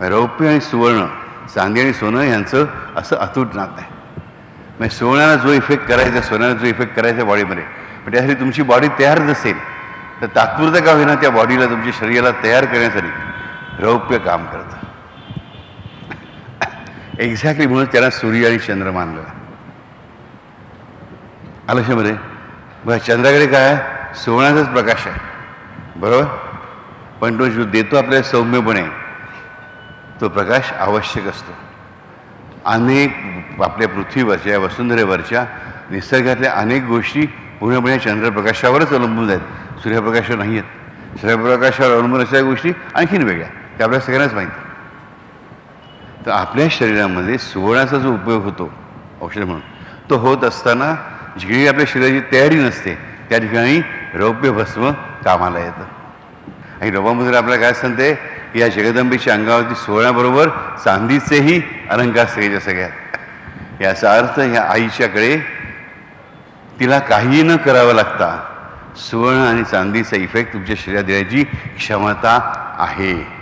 रौप्य आणि सुवर्ण चांदी आणि सोनं यांचं असं अतूट नातं आहे. म्हणजे सोन्याला जो इफेक्ट करायचा सोन्याला जो इफेक्ट करायचा बॉडीमध्ये पण म्हणजे त्यासाठी तुमची बॉडी तयार नसेल तर तात्पुरतं का होईना त्या बॉडीला तुमच्या शरीराला तयार करण्यासाठी रौप्य काम करतं. एक्झॅक्टली म्हणून त्याला सूर्य आणि चंद्र मानलं. आलं लक्षामध्ये? बघा चंद्राकडे काय सोन्याचाच प्रकाश आहे. बरोबर? पण तो जो देतो आपल्याला सौम्यपणे तो प्रकाश आवश्यक असतो. अनेक आपल्या पृथ्वीवरच्या वसुंधरेवरच्या निसर्गातल्या अनेक गोष्टी पूर्णपणे चंद्रप्रकाशावरच अवलंबून आहेत. सूर्यप्रकाशावर नाही आहेत सूर्यप्रकाशावर अवलंबून असलेल्या गोष्टी आणखीन वेगळ्या त्या आपल्या सगळ्यांनाच माहिती तर आपल्या शरीरामध्ये सुवर्णाचा जो उपयोग होतो औषध म्हणून तो होत असताना जिकडे आपल्या शरीराची तयारी नसते त्या ठिकाणी रौप्य भस्म कामाला येतं. आणि रौपामध्ये आपल्याला काय सांगते या जगदंबेच्या अंगावरती सोहळ्याबरोबर चांदीचेही अलंकार सगळ्याच्या सगळ्यात याचा अर्थ ह्या आईच्याकडे तिला काहीही न करावं लागता सुवर्ण आणि चांदीचा इफेक्ट तुमच्या शरीरात देण्याची क्षमता आहे.